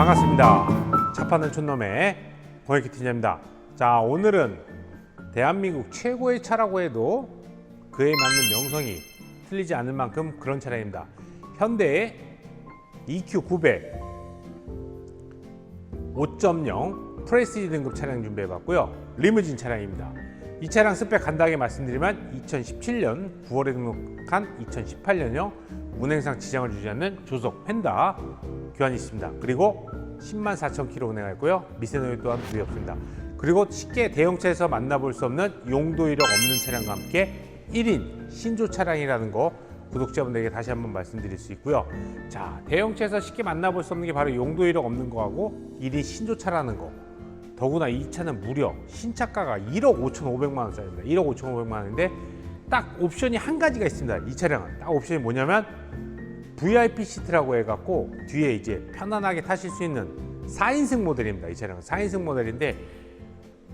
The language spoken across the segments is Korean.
반갑습니다. 차 파는 촌놈의 고액기 팀장입니다. 자, 오늘은 대한민국 최고의 차라고 해도 그에 맞는 명성이 틀리지 않을 만큼 그런 차량입니다. 현대의 EQ900 5.0 프레스티지 등급 차량 준비해봤고요. 리무진 차량입니다. 이 차량 스펙 간단하게 말씀드리면 2017년 9월에 등록한 2018년형 운행상 지장을 주지 않는 조속 펜다 교환이 있습니다. 그리고 10만 4천 킬로 운행했고요. 미세노이 또한 두개 없습니다. 그리고 쉽게 대형차에서 만나볼 수 없는 용도 이력 없는 차량과 함께 1인 신조 차량이라는 거 구독자분들에게 다시 한번 말씀드릴 수 있고요. 자, 대형차에서 쉽게 만나볼 수 없는 게 바로 용도 이력 없는 거하고 1인 신조차라는 거. 더구나 이 차는 무려 신차가가 1억 5,500만 원짜리입니다. 1억 5,500만 원인데 딱 옵션이 한 가지가 있습니다. 이 차량은 딱 옵션이 뭐냐면 VIP 시트라고 해갖고 뒤에 이제 편안하게 타실 수 있는 4인승 모델입니다. 이 차량은 4인승 모델인데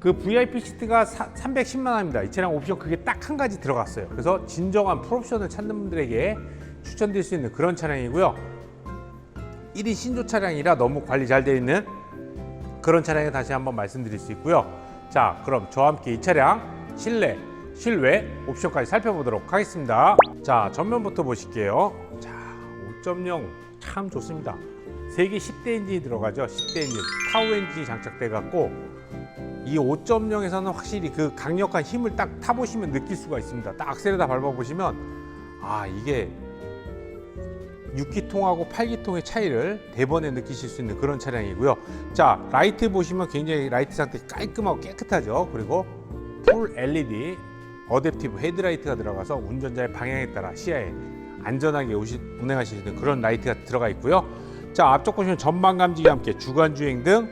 그 VIP 시트가 310만 원입니다. 이 차량 옵션 그게 딱 한 가지 들어갔어요. 그래서 진정한 풀옵션을 찾는 분들에게 추천드릴 수 있는 그런 차량이고요. 1인 신조 차량이라 너무 관리 잘 되어 있는 그런 차량에 다시 한번 말씀드릴 수 있고요. 자, 그럼 저와 함께 이 차량 실내, 실외 옵션까지 살펴보도록 하겠습니다. 자, 전면부터 보실게요. 자, 5.0 참 좋습니다. 세계 10대 엔진이 들어가죠. 10대 엔진, 타우 엔진이 장착돼 갖고 이 5.0에서는 확실히 그 강력한 힘을 딱 타보시면 느낄 수가 있습니다. 딱 악셀에다 밟아보시면 아 이게 6기통하고 8기통의 차이를 대번에 느끼실 수 있는 그런 차량이고요. 자 라이트 보시면 굉장히 라이트 상태 깔끔하고 깨끗하죠. 그리고 풀 LED 어댑티브 헤드라이트가 들어가서 운전자의 방향에 따라 시야에 안전하게 운행하실 수 있는 그런 라이트가 들어가 있고요. 자 앞쪽 보시면 전방 감지기와 함께 주간 주행 등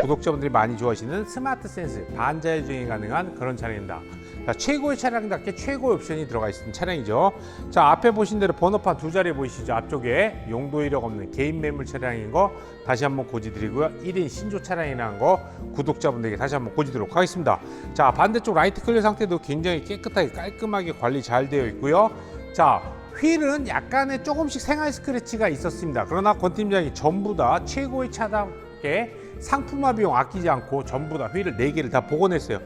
구독자분들이 많이 좋아하시는 스마트 센스 반자율 주행이 가능한 그런 차량입니다. 자, 최고의 차량답게 최고의 옵션이 들어가 있는 차량이죠. 자 앞에 보신 대로 번호판 두 자리 보이시죠? 앞쪽에 용도 이력 없는 개인 매물 차량인 거 다시 한번 고지드리고요. 1인 신조 차량이라는 거 구독자분들에게 다시 한번 고지드리도록 하겠습니다. 자 반대쪽 라이트 클리어 상태도 굉장히 깨끗하게 깔끔하게 관리 잘 되어 있고요. 자 휠은 약간의 조금씩 생활 스크래치가 있었습니다. 그러나 권 팀장이 전부 다 최고의 차답게 상품화 비용 아끼지 않고 전부 다 휠을 4개를 다 복원했어요.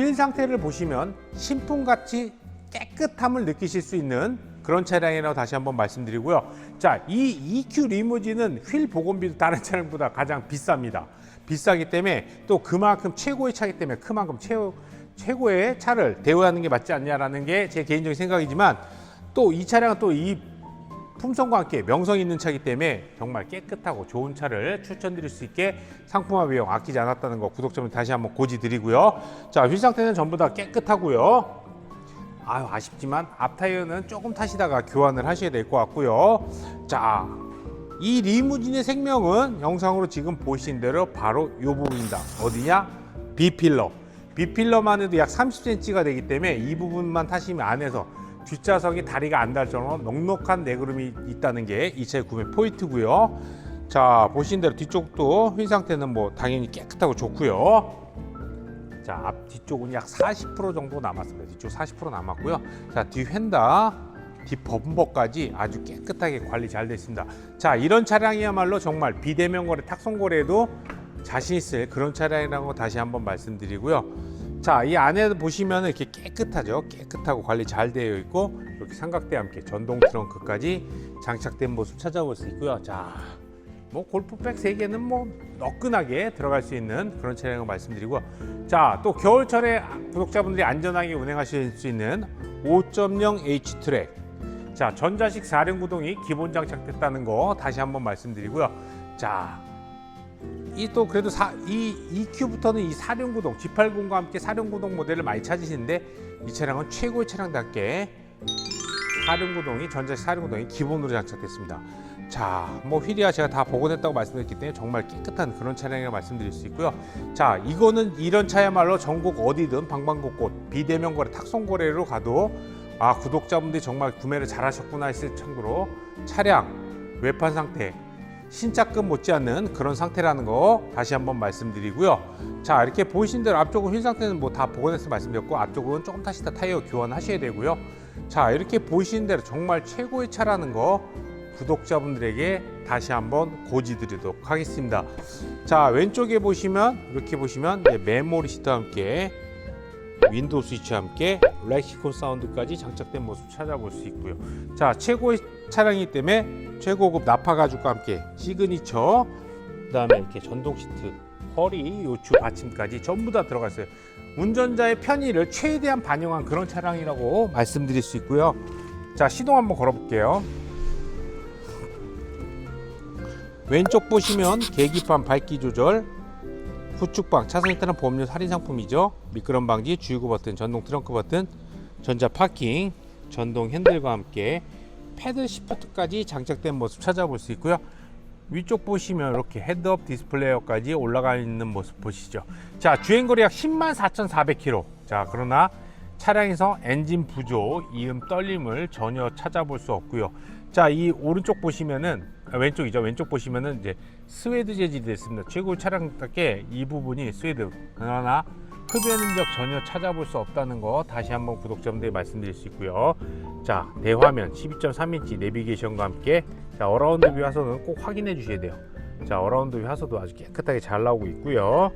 휠 상태를 보시면 신품같이 깨끗함을 느끼실 수 있는 그런 차량이라고 다시 한번 말씀드리고요. 자, 이 EQ 리무진은 휠 복원비도 다른 차량보다 가장 비쌉니다. 비싸기 때문에 또 그만큼 최고의 차기 때문에 그만큼 최고, 최고의 차를 대우하는 게 맞지 않냐라는 게 제 개인적인 생각이지만 또 이 차량은 또 이 품성과 함께 명성 있는 차이기 때문에 정말 깨끗하고 좋은 차를 추천드릴 수 있게 상품화 비용 아끼지 않았다는 거 구독자분 다시 한번 고지 드리고요. 자, 휠 상태는 전부 다 깨끗하고요. 아유 아쉽지만 앞 타이어는 조금 타시다가 교환을 하셔야 될 것 같고요. 자, 이 리무진의 생명은 영상으로 지금 보신 대로 바로 이 부분입니다. 어디냐? B필러. B필러만 해도 약 30cm가 되기 때문에 이 부분만 타시면 안에서 뒷좌석이 다리가 안 닿을 정도로 넉넉한 내구름이 있다는 게 이 차의 구매 포인트고요. 자 보신 대로 뒤쪽도 휠 상태는 뭐 당연히 깨끗하고 좋고요. 자 앞 뒤쪽은 약 40% 정도 남았습니다. 뒤쪽 40% 남았고요. 자 뒤 휀다 뒷 범버까지 아주 깨끗하게 관리 잘 됐습니다. 자 이런 차량이야말로 정말 비대면 거래 탁송 거래에도 자신 있을 그런 차량이라는 거 다시 한번 말씀드리고요. 자, 이 안에 보시면 이렇게 깨끗하죠. 깨끗하고 관리 잘 되어 있고 이렇게 삼각대와 함께 전동 트렁크까지 장착된 모습 찾아볼 수 있고요. 자, 뭐 골프백 세 개는 뭐 너끈하게 들어갈 수 있는 그런 차량을 말씀드리고 자, 또 겨울철에 구독자분들이 안전하게 운행하실 수 있는 5.0 H 트랙 자, 전자식 사륜 구동이 기본 장착됐다는 거 다시 한번 말씀드리고요. 자, 이 또 그래도 사, 이 EQ부터는 이 사륜구동 G80과 함께 사륜구동 모델을 많이 찾으시는데 이 차량은 최고의 차량답게 사륜구동이 전자식 사륜구동이 기본으로 장착됐습니다. 자, 뭐 휠이야 제가 다 복원했다고 말씀드렸기 때문에 정말 깨끗한 그런 차량이라고 말씀드릴 수 있고요. 자, 이거는 이런 차야말로 전국 어디든 방방곡곡 비대면 거래 탁송 거래로 가도 아 구독자분들이 정말 구매를 잘하셨구나 했을 정도로 차량 외판 상태 신차급 못지않는 그런 상태라는 거 다시 한번 말씀드리고요. 자 이렇게 보이신 대로 앞쪽은 휠 상태는 뭐 다 복원해서 말씀드렸고 앞쪽은 조금 타시다 타이어 교환하셔야 되고요. 자 이렇게 보이신 대로 정말 최고의 차라는 거 구독자분들에게 다시 한번 고지드리도록 하겠습니다. 자 왼쪽에 보시면 이렇게 보시면 메모리 시트와 함께 윈도우 스위치와 함께 렉시콘 사운드까지 장착된 모습 찾아볼 수 있고요. 자 최고의 차량이기 때문에 최고급 나파 가죽과 함께 시그니처 그다음에 이렇게 전동 시트 허리 요추 받침까지 전부 다 들어가 있어요. 운전자의 편의를 최대한 반영한 그런 차량이라고 말씀드릴 수 있고요. 자 시동 한번 걸어볼게요. 왼쪽 보시면 계기판 밝기 조절, 후축방, 차선에 따른 보험료 할인 상품이죠. 미끄럼 방지, 주유구 버튼, 전동 트렁크 버튼, 전자 파킹, 전동 핸들과 함께 패들 시프트까지 장착된 모습 찾아볼 수 있고요. 위쪽 보시면 이렇게 헤드업 디스플레이어까지 올라가 있는 모습 보시죠. 자, 주행거리 약 10만 4,400km. 자, 그러나 차량에서 엔진 부조, 이음 떨림을 전혀 찾아볼 수 없고요. 자, 이 오른쪽 보시면은 아, 왼쪽이죠. 왼쪽 보시면은 이제 스웨드 재질이 됐습니다. 최고 차량답게 이 부분이 스웨드. 그러나 흡연 흔적 전혀 찾아볼 수 없다는 거 다시 한번 구독자분들께 말씀드릴 수 있고요. 자, 대화면 12.3인치 내비게이션과 함께 자, 어라운드 뷰 화소는 꼭 확인해 주셔야 돼요. 자, 어라운드 뷰 화소도 아주 깨끗하게 잘 나오고 있고요.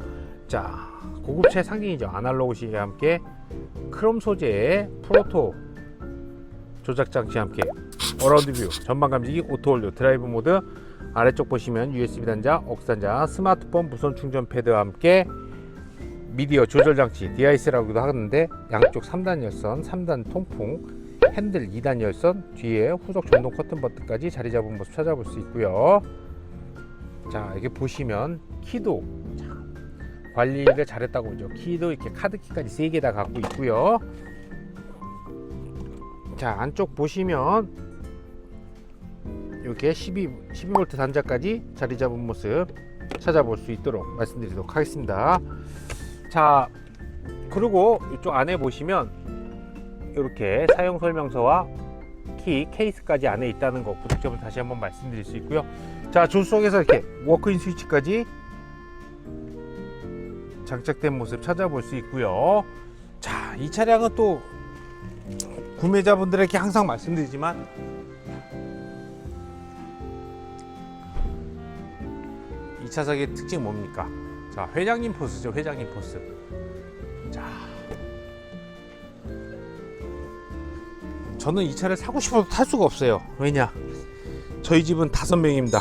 자, 고급차의 상징이죠. 아날로그 시계와 함께 크롬 소재의 프로토 조작 장치와 함께 어라운드 뷰 전방 감지기 오토 홀드 드라이브 모드 아래쪽 보시면 USB 단자, 억산자, 스마트폰 무선 충전 패드와 함께 미디어 조절 장치 DIS라고도 하는데 양쪽 3단 열선, 3단 통풍, 핸들 2단 열선, 뒤에 후속 전동 커튼 버튼까지 자리 잡은 모습 찾아볼 수 있고요. 자, 이렇게 보시면 키도 참 관리를 잘했다고 보죠. 키도 이렇게 카드 키까지 3개 다 갖고 있고요. 자, 안쪽 보시면 이렇게 12, 12V 단자까지 자리 잡은 모습 찾아볼 수 있도록 말씀드리도록 하겠습니다. 자, 그리고 이쪽 안에 보시면 이렇게 사용 설명서와 키 케이스까지 안에 있다는 거 구독자분 다시 한번 말씀드릴 수 있고요. 자, 조수석에서 이렇게 워크인 스위치까지 장착된 모습 찾아볼 수 있고요. 자, 이 차량은 또 구매자분들에게 항상 말씀드리지만 이 차석의 특징 뭡니까? 자, 회장님 포스죠, 회장님 포스. 자, 저는 이 차를 사고 싶어도 탈 수가 없어요. 왜냐? 저희 집은 다섯 명입니다.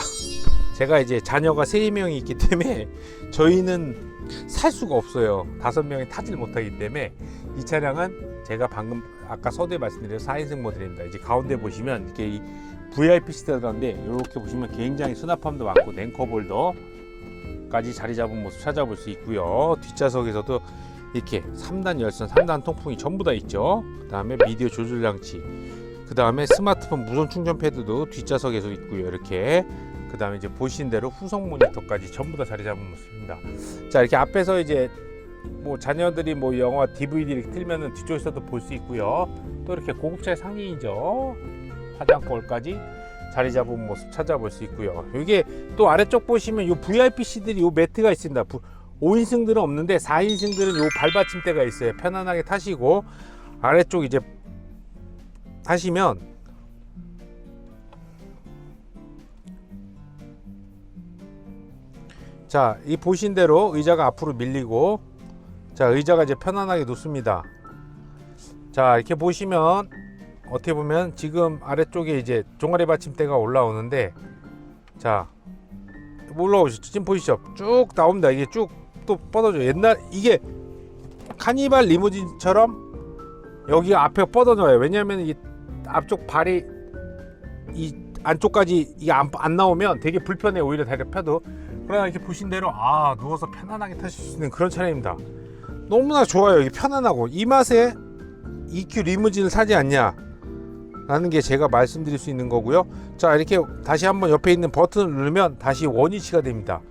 제가 이제 자녀가 세 명이 있기 때문에 저희는 살 수가 없어요. 다섯 명이 타질 못하기 때문에 이 차량은 제가 방금 아까 서두에 말씀드린 4인승 모델입니다. 이제 가운데 보시면 이렇게 이 VIP 시트라는데 이렇게 보시면 굉장히 수납함도 많고 랭커볼더까지 자리 잡은 모습 찾아볼 수 있고요. 뒷좌석에서도 이렇게 3단 열선, 3단 통풍이 전부 다 있죠. 그 다음에 미디어 조절 장치, 그 다음에 스마트폰 무선 충전 패드도 뒷좌석에서 있고요. 이렇게 그 다음에 이제 보신 대로 후속 모니터까지 전부 다 자리 잡은 모습입니다. 자 이렇게 앞에서 이제 뭐 자녀들이 뭐 영화 DVD 이렇게 틀면은 뒤쪽에서도 볼 수 있고요. 또 이렇게 고급차의 상징이죠. 화장거울까지 자리 잡은 모습 찾아볼 수 있고요. 이게 또 아래쪽 보시면 요 VIPC들이 요 매트가 있습니다. 5인승들은 없는데 4인승들은 요 발받침대가 있어요. 편안하게 타시고 아래쪽 이제 타시면 자, 이 보신 대로 의자가 앞으로 밀리고 자, 의자가 이제 편안하게 놓습니다. 자, 이렇게 보시면 어떻게 보면 지금 아래쪽에 이제 종아리 받침대가 올라오는데 자, 올라오시죠. 지금 보시죠. 쭉 나옵니다. 이게 쭉 또 뻗어져. 옛날 이게 카니발 리무진처럼 여기 앞에 뻗어져요. 왜냐하면 이 앞쪽 발이 이 안쪽까지 이게 안, 안 나오면 되게 불편해 오히려 다리 펴도 그러나 이렇게 보신 대로 아 누워서 편안하게 타실 수 있는 그런 차량입니다. 너무나 좋아요. 이게 편안하고 이 맛에 EQ 리무진을 사지 않냐? 라는 게 제가 말씀드릴 수 있는 거고요. 자 이렇게 다시 한번 옆에 있는 버튼을 누르면 다시 원위치가 됩니다.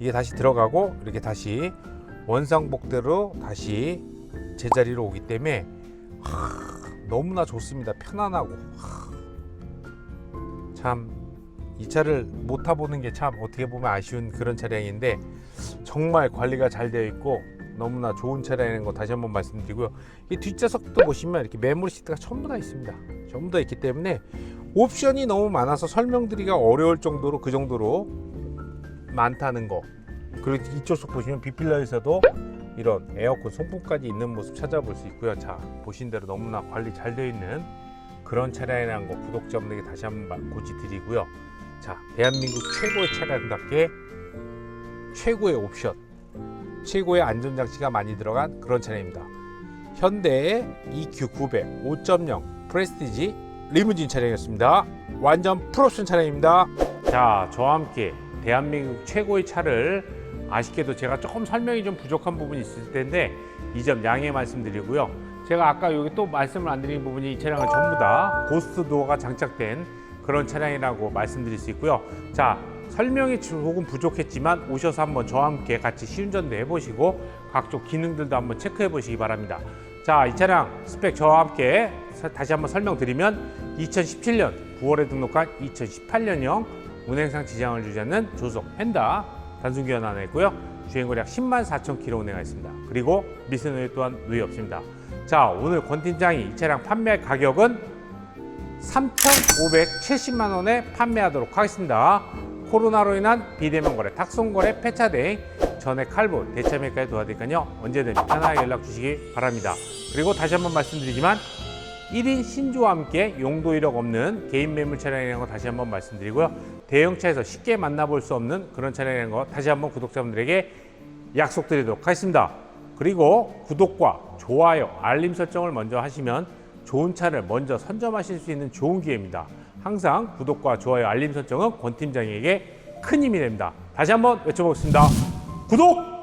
이게 다시 들어가고 이렇게 다시 원상복대로 다시 제자리로 오기 때문에 하, 너무나 좋습니다. 편안하고 참 이 차를 못 타보는 게 참 어떻게 보면 아쉬운 그런 차량인데 정말 관리가 잘 되어 있고 너무나 좋은 차량인 거 다시 한번 말씀드리고요. 이 뒷좌석도 보시면 이렇게 메모리 시트가 전부 다 있습니다. 전부 다 있기 때문에 옵션이 너무 많아서 설명드리기가 어려울 정도로 그 정도로 많다는 거. 그리고 이쪽 보시면 비필러에서도 이런 에어컨 송풍까지 있는 모습 찾아볼 수 있고요. 자 보신 대로 너무나 관리 잘 되어 있는 그런 차량이라는 거 구독자분들에게 다시 한번 고지 드리고요. 자 대한민국 최고의 차량답게 최고의 옵션, 최고의 안전장치가 많이 들어간 그런 차량입니다. 현대의 EQ900 5.0 프레스티지 리무진 차량이었습니다. 완전 풀옵션 차량입니다. 자, 저와 함께 대한민국 최고의 차를 아쉽게도 제가 조금 설명이 좀 부족한 부분이 있을 텐데 이 점 양해 말씀드리고요. 제가 아까 여기 또 말씀을 안 드린 부분이 이 차량은 전부 다 고스트 도어가 장착된 그런 차량이라고 말씀드릴 수 있고요. 자, 설명이 조금 부족했지만 오셔서 한번 저와 함께 같이 시운전도 해보시고 각종 기능들도 한번 체크해 보시기 바랍니다. 자, 이 차량 스펙 저와 함께 사- 다시 한번 설명드리면 2017년 9월에 등록한 2018년형 운행상 지장을 주지 않는 조속 펜다 단순 기어 하나 있고요. 주행거리 약 10만 4천 킬로 운행하였습니다. 그리고 미세노유 또한 누이 없습니다. 자, 오늘 권 팀장이 이 차량 판매 가격은 3,570만 원에 판매하도록 하겠습니다. 코로나로 인한 비대면 거래, 탁송 거래, 폐차 대행, 전액 할부, 대차 매까지 도와드리니까요. 언제든 편하게 연락 주시기 바랍니다. 그리고 다시 한번 말씀드리지만 1인 신조와 함께 용도 이력 없는 개인 매물 차량이라는 거 다시 한번 말씀드리고요. 대형차에서 쉽게 만나볼 수 없는 그런 차량이라는 거 다시 한번 구독자분들에게 약속드리도록 하겠습니다. 그리고 구독과 좋아요, 알림 설정을 먼저 하시면 좋은 차를 먼저 선점하실 수 있는 좋은 기회입니다. 항상 구독과 좋아요, 알림 설정은 권 팀장에게 큰 힘이 됩니다. 다시 한번 외쳐보겠습니다. 구독!